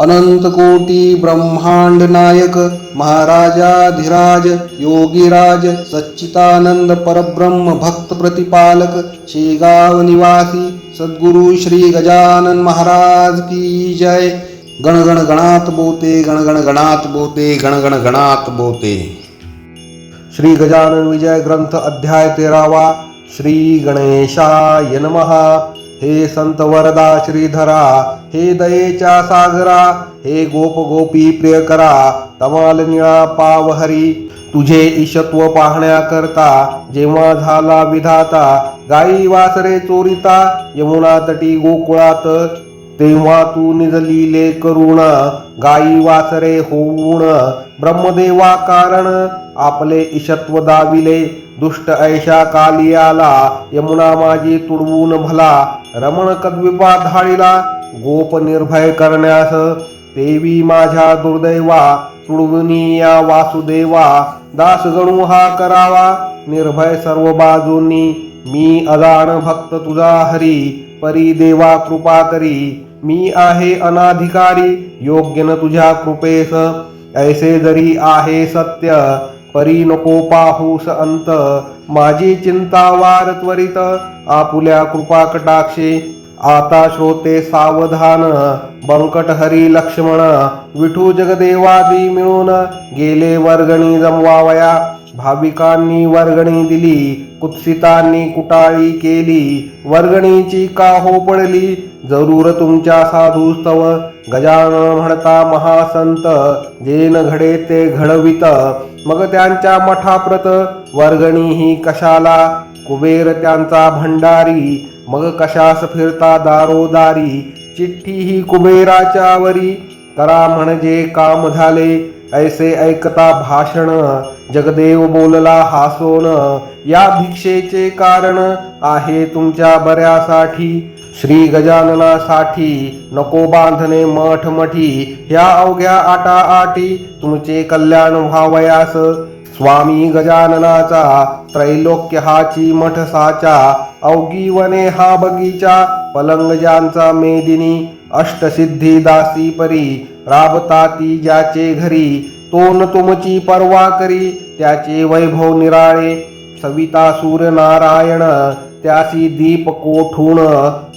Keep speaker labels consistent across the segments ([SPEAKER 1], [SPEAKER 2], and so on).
[SPEAKER 1] अनंत कोटी ब्रह्मांड नायक महाराजाधिराज योगीराज सच्चितानंद परब्रह्म भक्त प्रतिपालक शेगाव निवासी सद्गुरु श्री गजानन महाराज की जय। गण गण गणात बोते गण गण गणात बोते गण गण गणात बोते। श्री गजानन विजय ग्रंथ अध्याय तेरावा श्री गणेशाय नमः। हे संत वरदा श्रीधरा हे दयेच्या सागरा हे गोप गोपी प्रियकरा तमाल निळा पावहरी तुझे ईशत्व पाहण्याकरता जेव्हा झाला विधाता गाई वासरे चोरिता यमुना तटी गोकुळात तेव्हा तू निजलीले करुण गाई वासरे होऊन ब्रह्मदेवा कारण आपले ईशत्व दाविले. दुष्ट ऐशा कालियाला यमुना माझी तुडवून भला. रमण कद्विपा धाळीला गोप निर्भय करण्यास. देवी माझ्या दुर्दैवा तुडवुनी या वासुदेवा. दास गणू हा करावा निर्भय सर्व बाजूंनी. मी अदान भक्त तुझा हरी परी देवा कृपा करी मी आहे अनाधिकारी योग्य न तुझ्या कृपेस. ऐसे जरी आहे सत्य परी नको पाहूस अंत. माझी चिंता वार त्वरित आपुल्या कृपा कटाक्षे. आता श्रोते सावधान बंकट हरी लक्ष्मण विठू जगदेवादी मिळून गेले वर्गणी जमवावया. भाविकांनी वर्गणी दिली कुत्सितांनी कुटाळी केली वर्गणीची का हो पडली? जरूर तुमच्या साधूस्तव गजानन म्हणता महासंत जेन घडे ते घडवित. मग त्यांच्या मठाप्रत वर्गणी ही कशाला? कुबेर त्यांचा भंडारी मग कशास फिरता दारोदारी? चिठ्ठी ही कुबेराच्या वरी करा म्हणजे काम झाले. ऐसे ऐकता भाषण जगदेव बोलला हासोन या भिक्षेचे कारण आहे तुमच्या बऱ्यासाठी. श्री गजाननासाठी नको बांधणे मठ मठी ह्या अवघ्या आटा आटी तुमचे कल्याण व्हावयास. स्वामी गजाननाचा त्रैलोक्य हाची मठ साचा अवगी वने हा बगीचा पलंगजांचा मेदिनी अष्टसिद्धी दासी परी राबता ती ज्याचे घरी तोन तुमची पर्वा करी त्याचे वैभव निराळे सविता सूर्य नारायण त्यासी दीप कोठून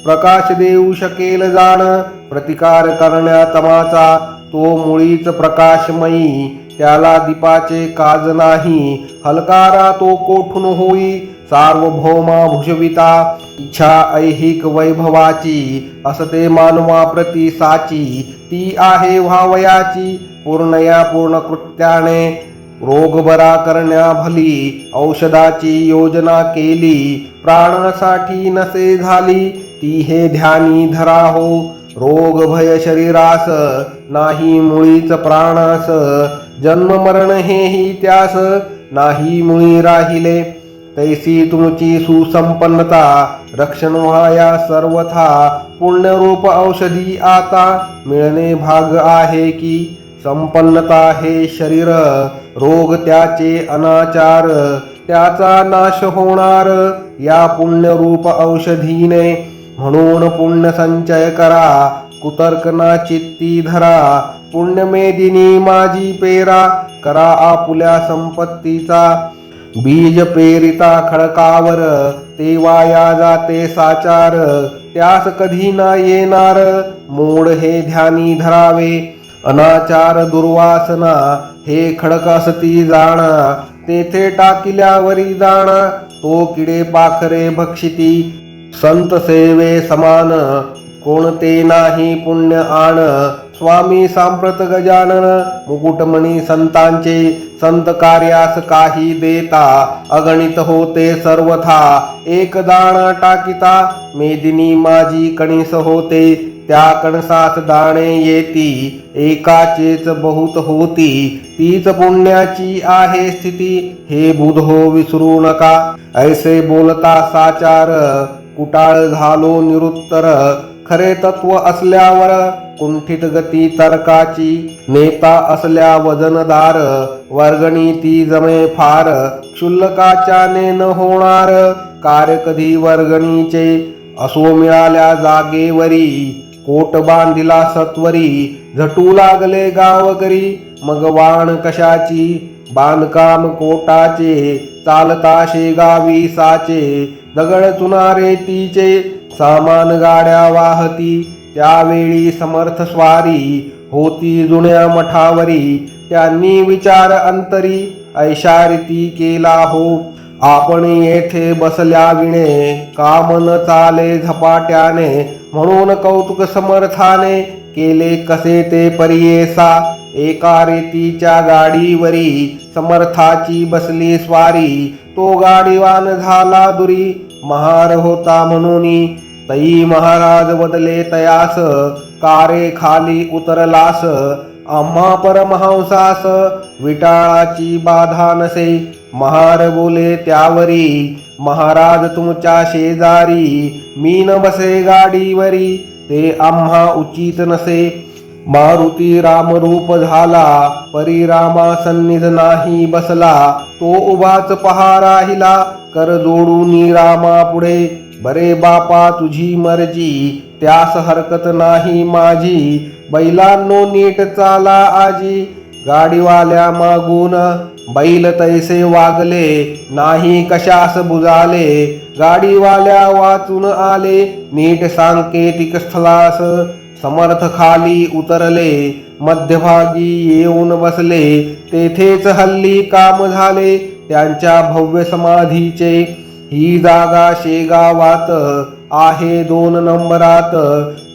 [SPEAKER 1] प्रकाश देऊ शकेल जाण प्रतिकार करण्या तमाचा तो मुळीच प्रकाशमयी त्याला दीपाचे काज नाही हलकारा तो कोठून होई सार्वभौमा भुषविता इच्छा ऐहिक वैभवाची असते मानवा प्रती साची ती आहे व्हावयाची पूर्णया पूर्ण कृत्याने रोग बरा करण्या भली औषधाची योजना केली प्राणासाठी नसे झाली ती हे ध्यानी धरा हो रोग भय शरीरास नाही मुळीच प्राणास जन्म मरण हेही त्यास नाही मुळी राहिले. तैसी तुमची सुसंपन्नता रक्षण व्हाया सर्वथा पुण्यरूप औषधी आता मिळणे भाग आहे की संपन्नता हे शरीर रोग त्याचे अनाचार त्याचा नाश होणार या पुण्यरूप औषधीने म्हणून पुण्य संचय करा कुतर्क ना चित्ती धरा पुण्यमेदिनी माझी पेरा करा आपुल्या संपत्तीचा बीज पेरिता खडकावर ते वाया जाते साचार त्यास कधी ना येणार मोड हे ध्यानी धरावे अनाचार दुर्वासना हे खडकासती जाणा तेथे टाकिल्यावरी जाणा तो किडे पाखरे भक्षिती संत सेवे समान कोणते नाही पुण्य आण स्वामी सांप्रत गजानन मुकुटमणी संतांचे संत कार्यास काही देता अगणित होते सर्वथा. एक दाण टाकिता मेदिनी माझी कणीस होते त्या कणसात दाणे येती एकाचेच बहुत होती. तीच पुण्याची आहे स्थिती हे बुधो हो विसरू नका. ऐसे बोलता साचार कुटाळ झालो निरुत्तर. खरे तत्व असल्यावर कुंठित गती तर्काची नेता असल्या वजनदार वर्गणी ती जमे फार क्षुल्लकाच्याने न होणार. कार्य कधी वर्गणीचे असो मिळाल्या जागेवरी कोट बांधिला सत्वरी झटू लागले गावकरी. मग वाण कशाची? बांधकाम कोटाचे चालता शेगावी साचे. दगड चुनारे तीचे सामान गाड्या वाहती. त्यावेळी समर्थ स्वारी होती जुन्या मठावरी त्यांनी विचार अंतरी ऐशारिती केला हो. आपण येथे बसल्या विणे काम न चाले झपाट्याने म्हणून कौतुक समर्थाने केले कसे ते परियेसा. एका रेतीच्या गाडीवरी समर्थाची बसली स्वारी तो गाडीवान झाला दुरी महार होता म्हणून. तई महाराज बदले तयास कारे खाली उतरलास आम्हा परमहंसास विटाळाची बाधा नसे. महार बोले त्यावरी महाराज तुमच्या शेजारी मी न बसे गाडीवरी ते आम्हा उचित नसे. मारुती रामरूप झाला परिरामा सन्निध नाही बसला तो उभाच पहा राहिला कर जोडून रामा पुढे. बरे बापा तुझी मर्जी त्यास हरकत नाही माझी. बैलांनो नीट चाला आजी. गाडीवाल्या मागून बैल तैसे वागले नाही कशास बुजाले. गाडीवाल्या वाचून आले नीट सांकेतिक स्थलास समर्थ खाली उतरले. मध्यभागी येऊन बसले तेथेच हल्ली काम झाले. त्यांच्या भव्य समाधीचे ही जागा शेगावात आहे दोन नंबरात.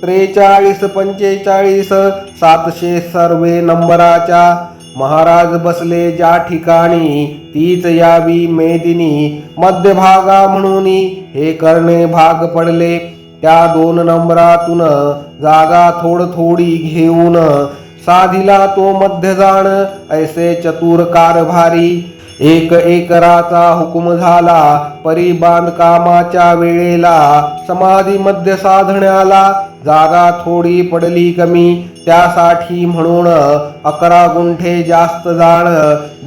[SPEAKER 1] त्रेचाळीस पंचेचाळीस सातशे सर्वे नंबराच्या. महाराज बसले ज्या ठिकाणी तीच यावी मेदिनी. मध्यभागा म्हणून हे करणे भाग पडले. त्या दोन नंबरातून जागा थोड थोडी घेऊन साधिला तो मध्य जाण. ऐसे चतुर कारभारी. एक एकराचा हुकुम झाला परी बांधकामाच्या वेळेला समाधी मध्य साधण्याला जागा थोडी पडली कमी. त्यासाठी म्हणून अकरा गुंठे जास्त जाण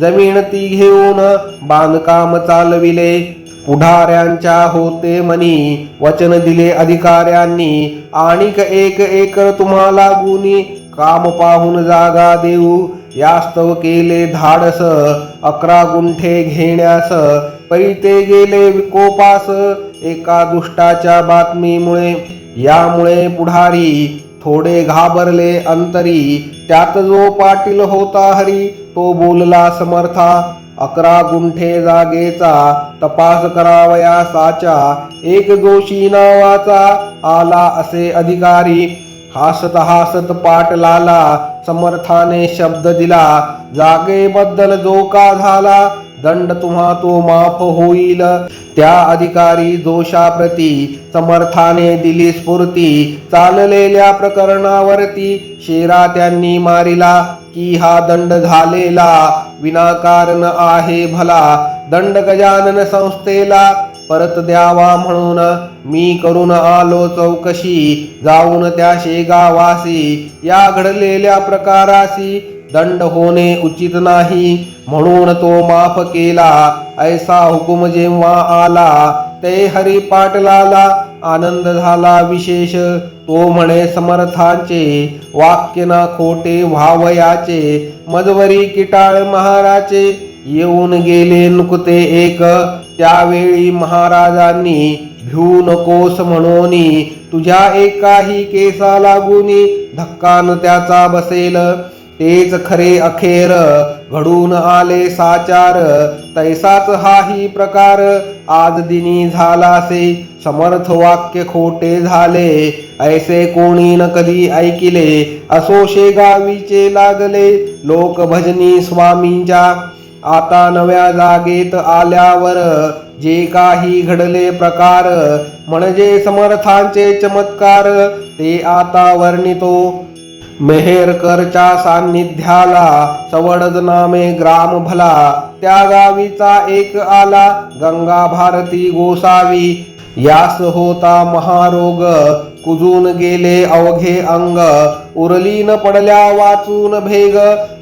[SPEAKER 1] जमीन ती घेऊन बांधकाम चालविले. पुढाऱ्यांच्या होते मनी वचन दिले अधिकाऱ्यांनी. आणिक एक एकर तुम्हाला गुणी काम पाहून जागा देऊ. यास्तव केले धाडस अकरा गुंठे घेण्यास परी ते गेले विकोपास एका दुष्टाच्या बातमीमुळे. यामुळे पुढारी थोडे घाबरले अंतरी त्यात जो पाटील होता हरी तो बोलला समर्था अकरा गुंठे जागेचा तपास करावया साचा एक जोशी नावाचा आला असे अधिकारी. हासत हासत पाटलाला समर्थाने शब्द दिला. जागेबद्दल जो का झाला. दंड तुम्हा तो माफ होईल. त्या अधिकारी दोषाप्रती समर्थाने दिली स्फूर्ती. चाललेल्या प्रकरणावरती शेरा त्यांनी मारिला की हा दंड झालेला विनाकारण आहे भला. दंड गजानन संस्थेला परत द्यावा म्हणून मी करून आलो चौकशी. जाऊन त्या शेगावासी या घडलेल्या प्रकारासी दंड होणे उचित नाही. म्हणून तो माफ केला. ऐसा हुकुम जेव्हा आला ते हरी पाटलाला आनंद झाला विशेष. तो म्हणे समर्थांचे वाक्य ना खोटे व्हावयाचे. मजवरी किटाळ महाराचे येऊन गेले नुकते एक. त्यावेळी महाराजांनी भिऊ नकोस म्हणून तुझ्या एकाही केसा लागून धक्कान त्याचा बसेल. तेच खरे अखेर घडून आले साचार. तैसाच हाही प्रकार आज दिनी झालासे. समर्थ वाक्य खोटे झाले ऐसे कोणी न कधी ऐकिले. असो शेगावीचे लागले लोक भजनी स्वामींच्या आता नव्या जागेत आल्यावर जे काही घडले प्रकार म्हणजे समर्थांचे चमत्कार ते आता वर्णितो. मेहेरकरच्या सान्निध्याला सवडद नामे ग्राम भला त्या गावीचा एक आला गंगा भारती गोसावी. यास होता महारोग कुजून गेले अवघे अंग उरली न पडल्या वाचून भेग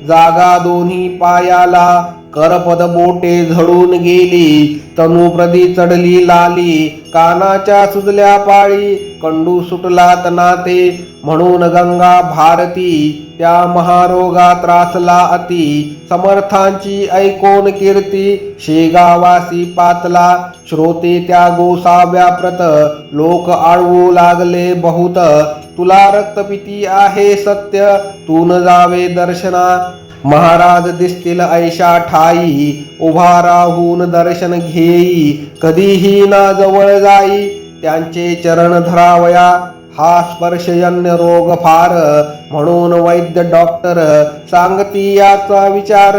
[SPEAKER 1] जागा दोन्ही पायाला. करपद बोटे झडून गेली तनुप्रदी चढली लाली कानाच्या सुजल्या पाळी कंडू सुटला तनाते म्हणून गंगा भारती त्या महारोगा त्रासला अति समर्थांची ऐकोन कीर्ती शेगावासी पातला श्रोते त्या गोसाव्या लोक आळवू लागले बहुत तुला रक्तपिती आहे सत्य तू न जावे दर्शना महाराज दिसतील ऐशा ठाई उभा राहून दर्शन घेई कधीही ना जवळ जाई. त्यांचे चरण धरावया हा स्पर्शजन्य रोग फार. म्हणून वैद्य डॉक्टर सांगती याचा विचार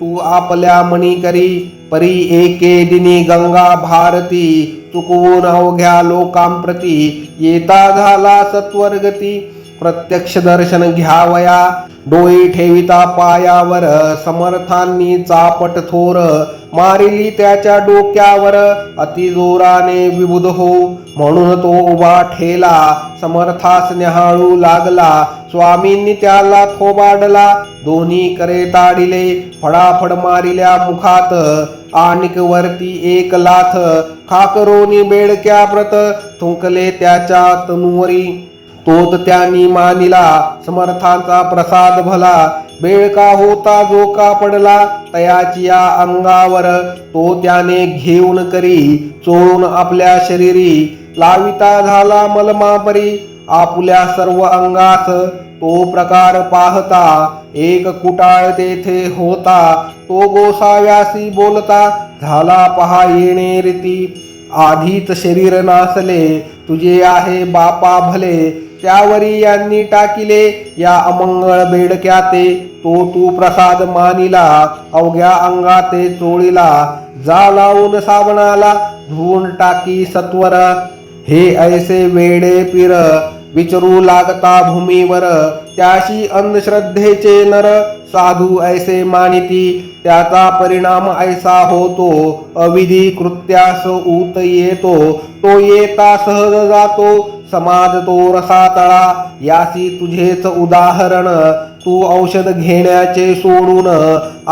[SPEAKER 1] तू आपल्या मणी करी परी एके दिनी गंगा भारती. चुकवून अवघ्या लोकांप्रती येता झाला सत्वर्गती. प्रत्यक्ष दर्शन घ्यावया. डोई ठेविता पायावर समर्थांनी चापट थोर मारिली त्याच्या डोक्यावर. अति जोराने विबुध हो म्हणून तो उभा ठेला. समर्थास न्याहाळू लागला. स्वामींनी त्याला थोबाडला. दोन्ही करे ताडिले फडाफड मारिल्या मुखात. आणिक वरती एक लाथ खाकरोनी बेडक्या प्रत थुंकले त्याच्या तनुवरी. तोत त्यांनी मानिला समर्थांचा प्रसाद भला. बेळका होता जो का पडला तयाची या अंगावर. तो त्याने घेऊन करी चोळून आपल्या शरीरी. लाविता झाला मलमापरी आपुल्या सर्व अंगास. तो प्रकार पाहता एक कुटाळ तेथे होता. तो गोसाव्यासी बोलता झाला पहा येणे रीती. आधीच शरीर नासले तुझे आहे बापा भले. त्यावरी यांनी टाकिले या अमंगळ बेडक्या ते तो तू प्रसाद मानिला अवघ्या अंगा ते चोळीला. जा लावून साबणाला धुवून टाकी सत्वर. हे ऐसे वेडे पिर विचरू लागता भूमीवर. त्याशी अंधश्रद्धेचे नर साधू ऐसे मानिती त्याचा परिणाम ऐसा होतो अविधी कृत्यास ऊत येतो तो येता सहज जातो समाज तो रसातळा यासी तुझेच उदाहरण तू औषध घेण्याचे सोडून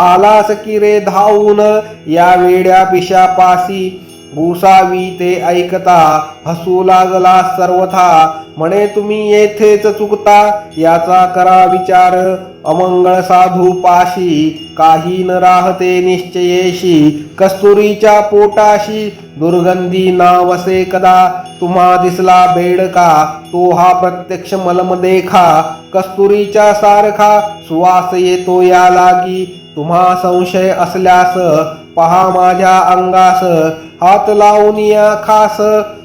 [SPEAKER 1] आलास की रे धावून या वेड्या पिशापासी भूसावी ते ऐकता हसू लागला सर्वथा. म्हणे तुम्ही येथेच चुकता याचा करा विचार. अमंगळ साधू पाशी काही न राहते निश्चयेशी. कस्तुरीच्या पोटाशी दुर्गंधी नावसे कदा. तुम्हा दिसला बेडका तो हा प्रत्यक्ष मलम देखा. कस्तुरीच्या सारखा सुवास येतो या लागी. तुम्हा संशय असल्यास पहा माझ्या अंगास. हात लावून या खास.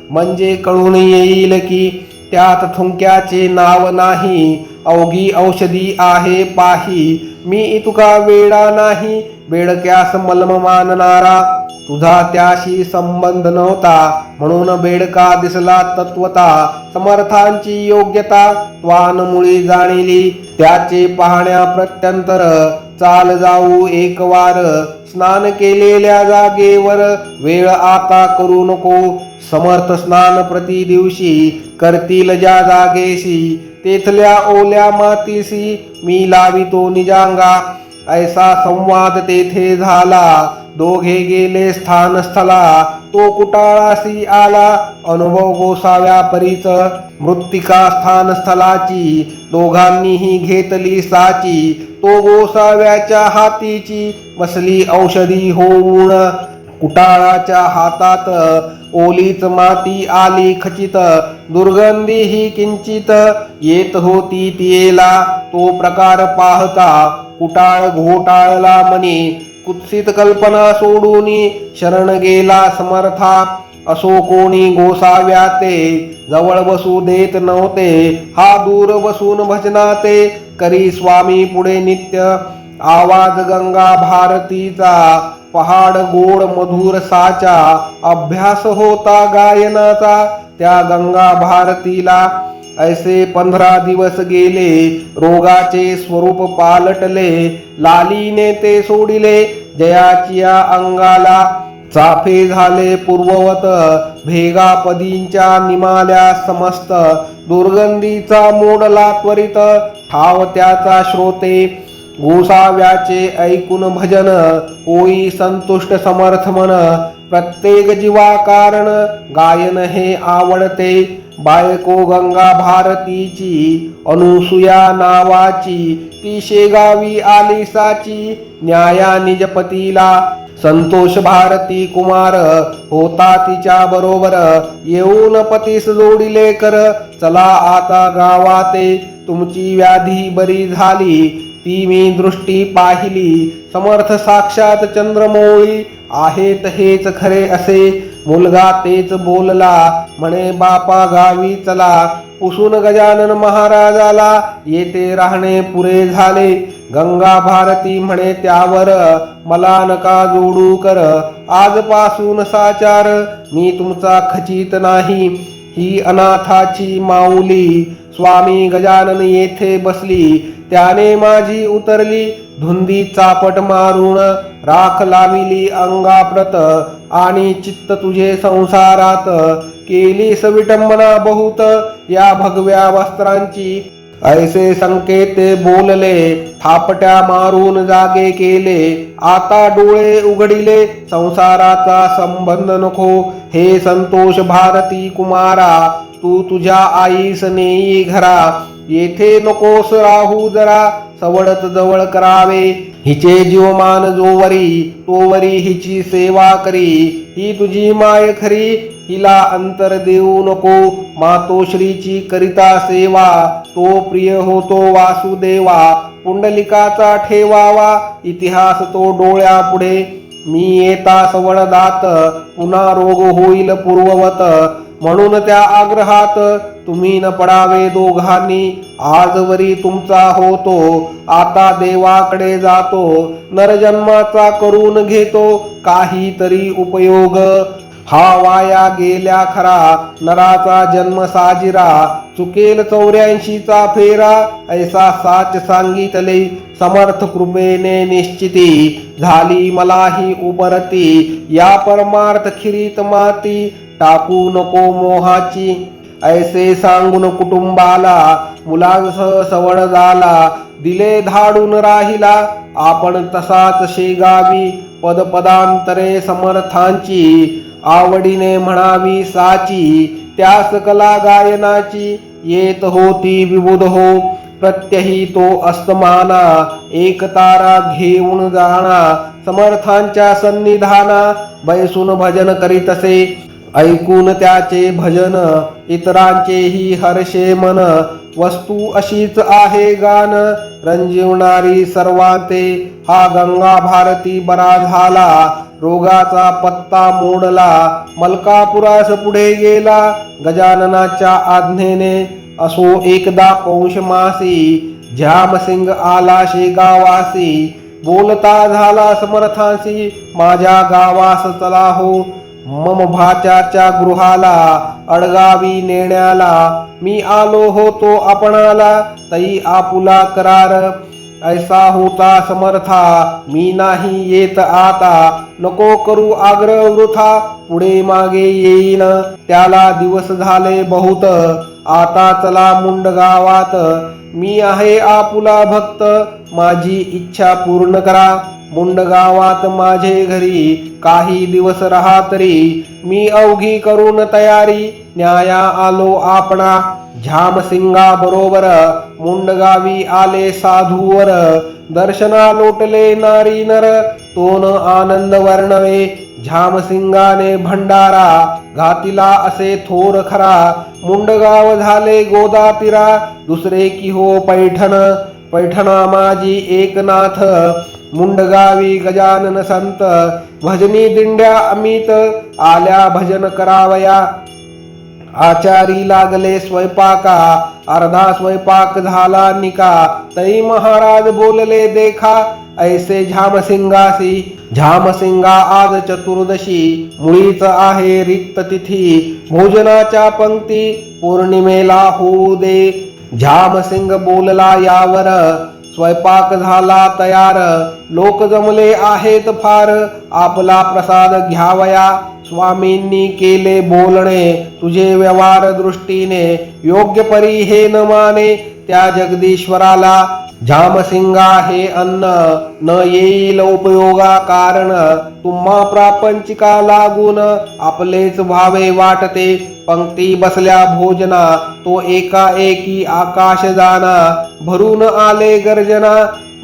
[SPEAKER 1] म्हणजे कळून येईल की त्यात थुंक्याचे नाव नाही. अवघी औषधी आहे पाही. मी तुका वेडा नाही. बेडक्यास मलम मानणारा. तुझा त्याशी संबंध नव्हता. म्हणून बेडका दिसला तत्वता. समर्थांची योग्यता त्वान मुळी जाणिली. त्याचे पाहण्या प्रत्यंतर चाल जाऊ एक वार. स्नान केलेल्या जागेवर वेळ आता करू नको. समर्थ स्नान प्रति दिवशी करतील ज्या जागेशी तेथल्या ओल्या मातीशी मी लावितो निजांगा. ऐसा संवाद तेथे झाला. दोघे गेले स्थानस्थला. तो कुटाळाशी आला. अनुभव गोसाव्या परीच मृत्तिका स्थानस्थलाची दोघांनीही घेतली साची. तो गोसाव्याच्या हातीची बसली औषधी होऊन कुटाळाच्या हातात ओलीच माती आली खचित. दुर्गंधी ही किंचित येत होती तियेला. तो प्रकार पाहता कुटाळ घोटाळला मनी कुत्सित कल्पना सोडून शरण गेला समर्था. असो कोणी गोसाव्या ते जवळ बसू देत नव्हते हा दूर बसून भजनाते करी स्वामी पुढे नित्य आवाज गंगा भारतीचा पहाड गोड मधुर साचा अभ्यास होता गायनाचा त्या गंगा भारतीला ऐसे पंधरा दिवस गेले रोगाचे स्वरूप पालटले लालीने ते सोडिले जयाचिया अंगाला चाफे झाले पूर्ववत भेगापदींच्या निमाल्या समस्त. दुर्गंधीचा मोडला त्वरित ठाव त्याचा श्रोते. गोसाव्याचे ऐकून भजन ओई संतुष्ट समर्थ मन. प्रत्येक जीवा कारण गायन हे आवडते. बायको गंगा भारतीची अनुसुया नावाची ती शेगावी आलिसाची न्याया निजपतीला संतोष भारती कुमार होता तिच्या बरोबर. येऊन पतीस जोडिले कर चला आता गावाते. तुमची व्याधी बरी झाली ती मी दृष्टी पाहिली. समर्थ साक्षात चंद्रमोळी आहेत हेच खरे असे. मुलगा तेच बोलला म्हणे बापा गावी चला. पुसून गजानन महाराजाला येथे राहणे पुरे झाले. गंगा भारती म्हणे त्यावर मला नका जोडू कर. आजपासून साचार मी तुमचा खचित नाही. ही अनाथाची माऊली स्वामी गजानन येथे बसली. त्याने माझी उतरली धुंदी चापट मारून राख लाविली अंगाप्रत आणि चित्त तुझे संसारात केली सविटंबना बहुत. या भगव्या वस्त्रांची ऐसे संकेत बोलले थापट्या मारून जागे केले आता डोळे उघडिले संसाराचा संबंध नको. हे संतोष भारती कुमारा तू तुझ्या आईस नेई घरा. येथे नकोस राहू जरा सवडत जवळ करावे. हिचे जीवमान जोवरी तोवरी हिची सेवा करी. ही तुझी माय खरी हिला अंतर देऊ नको. मातोश्रीची करिता सेवा तो प्रिय होतो वासुदेवा. पुंडलिकाचा ठेवावा इतिहास तो डोळ्यापुढे मी येता सवळदात पुन्हा रोग होईल पूर्ववत. म्हणून त्या आग्रहात तुम्ही न पडावे दोघांनी. आजवरी तुमचा होतो आता देवाकडे जातो नरजन्माचा करून घेतो काहीतरी उपयोग. हा वाया गेल्या खरा नराचा जन्म साजिरा चुकेल चौऱ्याऐंशीचा फेरा ऐसा साच सांगितले समर्थ कृपेने निश्चिती. झाली मलाही उबरती या परमार्थ खिरीत माती. टाकू नको मोहाची ऐसे सांगून कुटुंबाला मुलांसह सवड झाला दिले धाडून राहिला आपण तसाच शेगावी. पदपदांतरे समर्थांची आवडीने म्हणावी साची. त्यास कला गायनाची येत होती विबुध हो. प्रत्यही तो अस्तमाना एक तारा घेऊन जाणा. समर्थांच्या सन्निधाना बैसून भजन करीतसे. ऐकून त्याचे भजन इतरांचेही हर्षे मन. वस्तू अशीच आहे गान रंजिवणारी सर्वांते. हा गंगा भारती बरा झाला. रोगाचा पत्ता मोडला मलकापुरास पुढे गेला. गजाननाच्या आज्ञेने असो एकदा पौष मासी झ्यामसिंग आला शेगावासी. बोलता झाला समर्थांसी माझ्या गावास चला हो. मम भाच्याच्या गृहाला अडगावी नेण्याला. मी आलो होतो आपणाला तई आपुला करार. ऐसा होता समर्था मी नाही येत आता. नको करू आग्रह वृथा पुढे मागे येईन. त्याला दिवस झाले बहुत आता चला मुंड गावात. मी आहे आपुला भक्त माझी इच्छा पूर्ण करा. मुंड गावात माझे घरी काही दिवस रहा तरी. मी अवघी करून तयारी न्याया आलो आपणा. बरोबर मुंडगावी आले साधूवर दर्शना लोटले नारी नर तोन आनंद वर्णवे झामसिंगाने भंडारा घातिला असे थोर खरा मुंडगाव झाले गोदातिरा दुसरे की हो पैठण पैठणा माझी एकनाथ मुंडगावी गजानन संत भजनी दिंड्या अमित आल्या भजन करावया आचारी लागले स्वयंपाका अर्धा स्वयंपाक झाला निका. तई महाराज बोलले देखा ऐसे झामसिंगासी झामसिंगा आज चतुर्दशी. मुळीच आहे रिक्त तिथी. भोजनाच्या पंक्ती पौर्णिमेला होऊ दे. झामसिंग बोलला यावर. स्वयंपाक झाला तयार. लोक जमले आहेत फार. आपला प्रसाद घ्यावया. स्वामींनी केले बोलणे तुझे व्यवहार दृष्टीने योग्य परी हे न माने त्या जगदीश्वराला झामसिंगा हे अन्न न येईल उपयोगा कारण तुम्हा प्रापंचिका लागून आपलेच व्हावे वाटते. पंक्ती बसल्या भोजना तो एका एकी आकाश जाना भरून आले गर्जना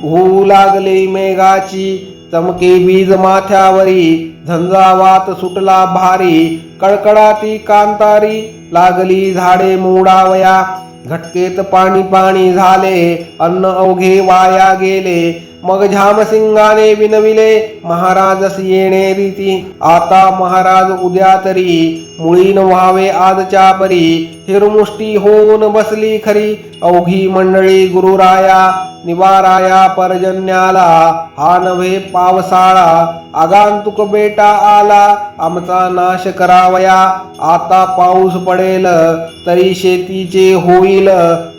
[SPEAKER 1] होऊ लागले मेघाची चमके बीज माथ्यावरी झंझावात सुटला भारी कडकडाती कांतारी लागली झाडे मोडावया. घटकेत पाणी पाणी झाले अन्न अवघे वाया गेले. मग झामसिंगाने विनविले महाराजस येणे रीती. आता महाराज उद्या तरी मुळीन व्हावे आजच्या परी. हिरमुष्टी होऊन बसली खरी. अवघी मंडळी गुरुराया निवाराया पर्जन्याला. हा नव्हे पावसाळा आगांतुक बेटा आला. आमचा नाश करावया. आता पाऊस पडेल तरी शेतीचे होईल.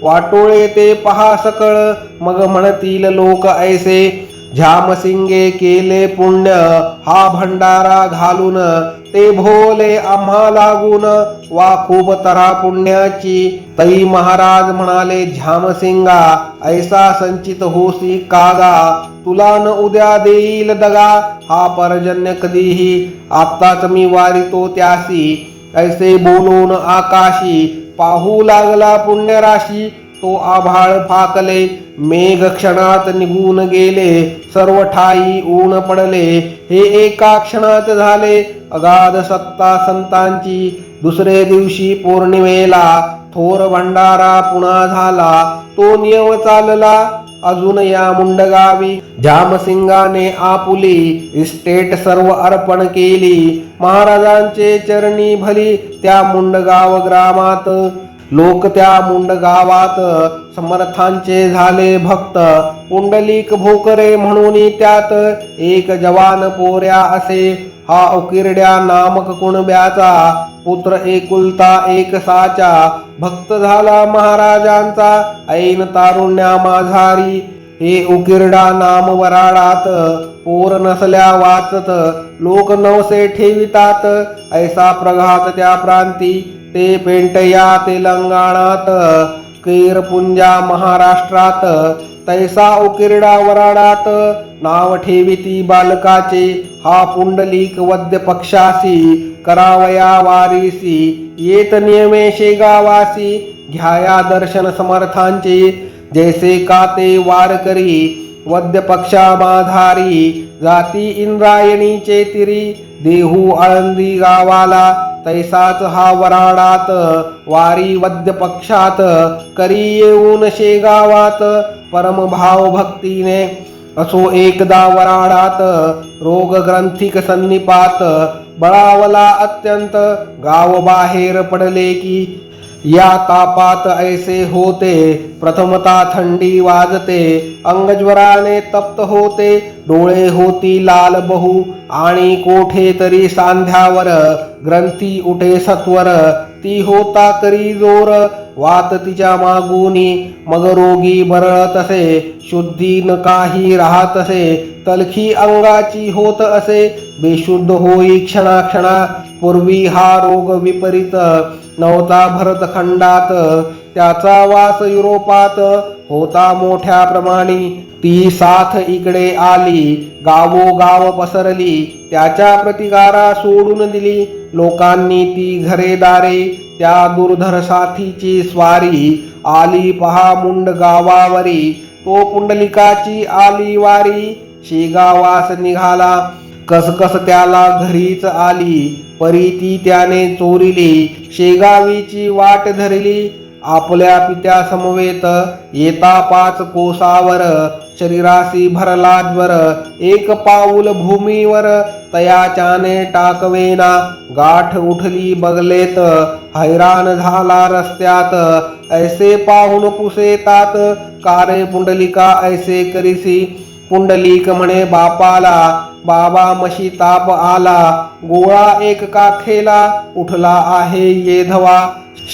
[SPEAKER 1] वाटोळे ते पहा सकळ. मग म्हणतील लोक ऐसे. झामसिंगे केले पुण्य हा भंडारा घालून ते भोले आम्हा लागून वा खूप तरा पुण्याची. तई महाराज म्हणाले झामसिंगा ऐसा संचित होसी कागा. तुला न उद्या देईल दगा. हा पर्जन्य कधीही. आत्ताच मी वारितो त्यासी. ऐसे बोलून आकाशी. पाहू लागला पुण्यराशी. तो आभाळ फाकले मेघ क्षणात निघून गेले सर्व ठाई ऊन पडले. हे एका क्षणात झाले अगाध सत्ता संतांची. दुसरे दिवशी पौर्णिमेला थोर भंडारा पुन्हा झाला. तो नियम चालला अजून या मुंडगावी. जामसिंगाने आपुली इस्टेट सर्व अर्पण केली. महाराजांचे चरणी भली त्या मुंडगाव ग्रामात. लोक त्या मुंड गावात समर्थांचे झाले भक्त. पुंडलिक भोकरे म्हणून त्यात एक जवान पोऱ्या असे. हा उकिरड्या नामक कुणब्याचा पुत्र एकुलता एक साचा भक्त झाला महाराजांचा ऐन तारुण्या माझारी हे उकिरडा नाम वराडात पोर नसल्या वाचत. लोक नवसे ठेवितात ऐसा प्रघात त्या प्रांती. ते पेंटया तेलंगणात केरपुंजा महाराष्ट्रात तैसा उकिरडा वराडात. नाव ठेविती बालकाचे हा पुंडलिक वद्य पक्षासी करावया वारीसी येत नियमे शेगावासी घ्याया दर्शन समर्थांचे. जैसे काते वारकरी वद्य पक्षा माधारी जाती इंद्रायणीचे तिरी देहू आळंदी गावाला तैसाच हा वराडात वारी वद्य पक्षात करी येऊन शेगावात परमभाव भक्तीने. असो एकदा वराडात रोग ग्रंथिक सन्निपात बळावला अत्यंत गाव बाहेर पडले की या तापात ऐसे होते प्रथमता थंडी वाजते अंगज्वराने तप्त होते डोळे होती लाल बहु आणि कोठे तरी सांध्यावर ग्रंथी उठे सत्वर ती होता करी जोर वात तिच्या मागुनी मग रोगी बरळत असे शुद्धी न काही राहत असे तलखी अंगाची होत असे बेशुद्ध होई क्षणाक्षणा पूर्वी हा रोग विपरीत नव्हता भरतखंडात त्याचा वास युरोपात होता मोठ्या प्रमाणी ती साथ इकडे आली गावोगाव पसरली त्याच्या प्रतिकारा सोडून दिली लोकांनी ती घरेदारे त्या दुर्धर साथीची स्वारी. आली पहा मुंड गावावरी तो पुंडलिकाची आली वारी. शेगावास निघाला कसकस त्याला घरीच आली. परी ती त्याने चोरिली शेगावीची वाट धरली. आपल्या पित्या समवेत येता पाच कोसावर शरीरासी भरला ज्वर एक पाऊल भूमीवर तयाच्याने टाकवेना गाठ उठली बगलेत हैराण झाला रस्त्यात ऐसे पाहून पुसेतात कारे पुंडलिका ऐसे करीसी पुंडलिक म्हणे बापाला बाबा मशी ताप आला गोळा एक काखेला उठला आहे ये धवा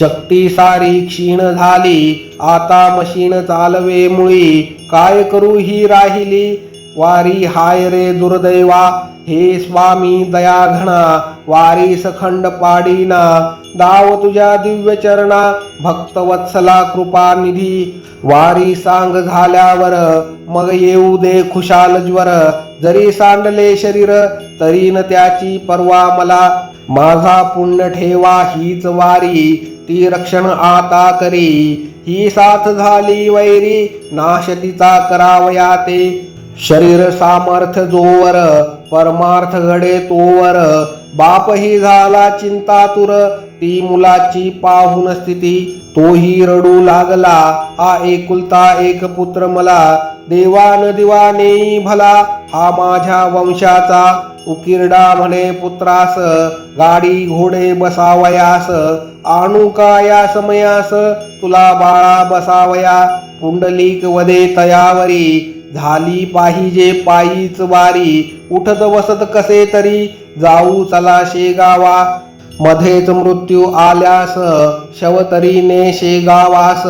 [SPEAKER 1] शक्ती सारी क्षीण झाली. आता मशीन चालवे मुळी. काय करू ही राहिली? वारी हाय रे दुर्दैवा. हे स्वामी दया घणा. वारी सखंड पाडीना. दाव तुझ्या दिव्य चरणा. भक्त वत्सला कृपा निधी. वारी सांग झाल्यावर मग येऊ दे खुशाल ज्वर. जरी सांडले शरीर तरी न त्याची पर्वा मला. माझा पुण्य ठेवा हीच वारी ती रक्षण आता करी. ही साथ झाली वैरी नाश तिचा करावया ते शरीर सामर्थ जोवर परमार्थ घडे तोवर. बापही झाला चिंतातुर ती मुलाची पाहून स्थिती. तोही रडू लागला हा एकुलता एक पुत्र मला. देवान दिवाने भला हा माझ्या वंशाचा. उकिरडा म्हणे पुत्रास गाडी घोडे बसावयास आणुका या समयास? तुला बाळा बसावया पुंडलिक वदे तयावरी झाली पाहिजे पायीच वारी उठत बसत कसे तरी? जाऊ चला शेगावा मध्येच मृत्यू आल्यास शवतरीने शेगावास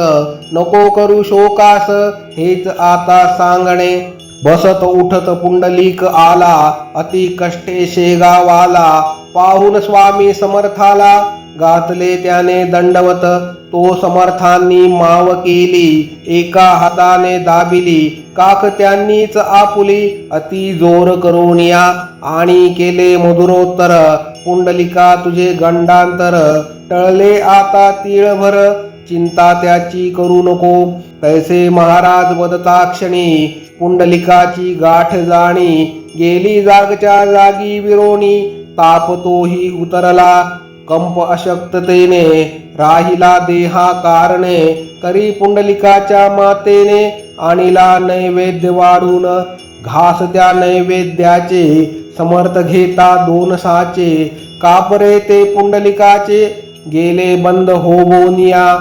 [SPEAKER 1] नको करू शोकास हेच आता सांगणे. बसत उठत पुंडलिक आला. अति कष्टे शेगावाला. पाहून स्वामी समर्थाला. गातले त्याने दंडवत. तो समर्थांनी माव केली. एका हाताने दाबिली. काक त्यांनीच आपुली. अति जोर करून या. आणि केले मधुरोत्तर. पुंडलिका तुझे गंडांतर. टळले आता तीळभर. चिंता त्याची करू नको. तैसे महाराज वदता क्षणी पुंडलिकाची गाठ जाणी. गेली जागच्या जागी विरोणी. ताप तोही उतरला. कंप अशक्ततेने राहिला देहा कारणे करी पुंडलिकाच्या मातेने आणिला नैवेद्य वाढून घास त्या नैवेद्याचे समर्थ घेता दोन साचे. कापरे ते पुंडलिकाचे? गेले बंद होबोनिया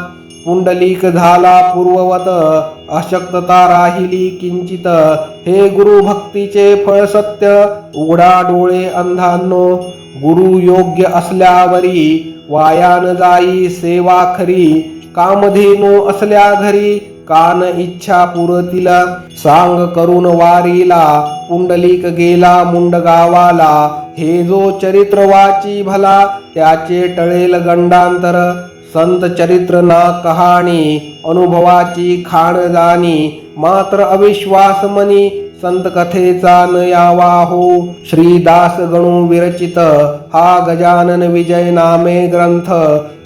[SPEAKER 1] पुंडलिक झाला पूर्ववत. अशक्तता राहिली किंचित. हे गुरु भक्तीचे फळ सत्य उघडा डोळे अंधांनो. गुरु योग्य असल्यावरी वायान जाई सेवा खरी. कामधेनो असल्या घरी. कान इच्छा पुरतीला सांग करून वारीला पुंडलिक गेला मुंड गावाला. हे जो चरित्र वाची भला त्याचे टळेल गंडांतर. संत चरित्र ना कहाणी अनुभवाची खाण जाणी. मात्र अविश्वास मनी संत कथेचा न यावा हो. श्रीदास गणू विरचित हा गजानन विजय नामे ग्रंथ.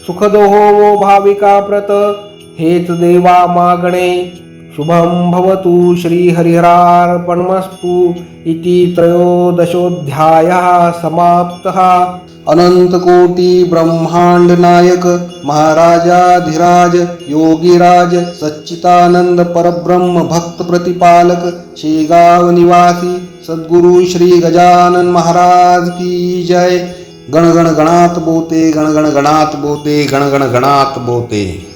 [SPEAKER 1] सुखदो हो भाविका प्रत हेच देवा मागणे शुभं भवतु श्रीहरिहरार्पणमस्तु इति त्रयोदशोऽध्यायः समाप्तः।
[SPEAKER 2] अनन्तकोटिब्रह्माण्डनायक महाराजाधिराज योगिराज सच्चिदानंद परब्रह्म भक्त प्रतिपालक शेगाव निवासी सद्गुरु श्री गजानन महाराज की जय। गण गण गणात बोते गण गण गणात बोते गण गण गणात बोते।